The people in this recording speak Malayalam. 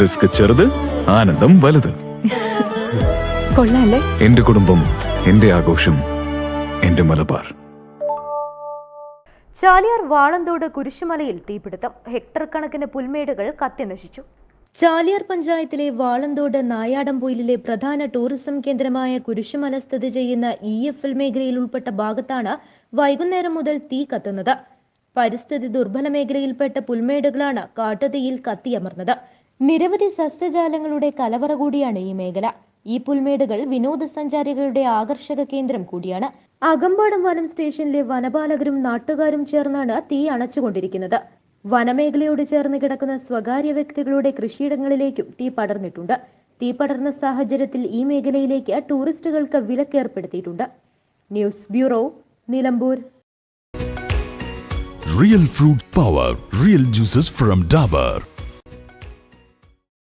റിസ്ക് ചെറുത് ആനന്ദം വലുത്. കൊള്ളാല്ലേ? എന്റെ കുടുംബം എന്റെ ആഘോഷം എന്റെ മലബാർ. ചാലിയാർ വാളന്തോട് കുരിശുമലയിൽ തീപിടുത്തം. ഹെക്ടർ കണക്കിന് പുൽമേടുകൾ കത്തിനശിച്ചു. ചാലിയാർ പഞ്ചായത്തിലെ വാളന്തോട് നായാടംപൊയിലിലെ പ്രധാന ടൂറിസം കേന്ദ്രമായ കുരിശുമല സ്ഥിതി ചെയ്യുന്ന ഇ എഫ് എൽ മേഖലയിൽ ഉൾപ്പെട്ട ഭാഗത്താണ് വൈകുന്നേരം മുതൽ തീ കത്തുന്നത്. പരിസ്ഥിതി ദുർബല മേഖലയിൽപ്പെട്ട പുൽമേടുകളാണ് കാട്ടുതീയിൽ കത്തിയമർന്നത്. നിരവധി സസ്യജാലങ്ങളുടെ കലവറ കൂടിയാണ് ഈ മേഖല. ഈ പുൽമേടുകൾ വിനോദസഞ്ചാരികളുടെ ആകർഷക കേന്ദ്രം കൂടിയാണ്. അകമ്പാടം വനം സ്റ്റേഷനിലെ വനപാലകരും നാട്ടുകാരും ചേർന്നാണ് തീ അണച്ചുകൊണ്ടിരിക്കുന്നത്. വനമേഖലയോട് ചേർന്ന് കിടക്കുന്ന സ്വകാര്യ വ്യക്തികളുടെ കൃഷിയിടങ്ങളിലേക്കും തീ പടർന്നിട്ടുണ്ട്. തീ പടർന്ന സാഹചര്യത്തിൽ ഈ മേഖലയിലേക്ക് ടൂറിസ്റ്റുകൾക്ക് വിലക്കേർപ്പെടുത്തിയിട്ടുണ്ട്. News bureau Nilambur. Real fruit power real juices from Dabur.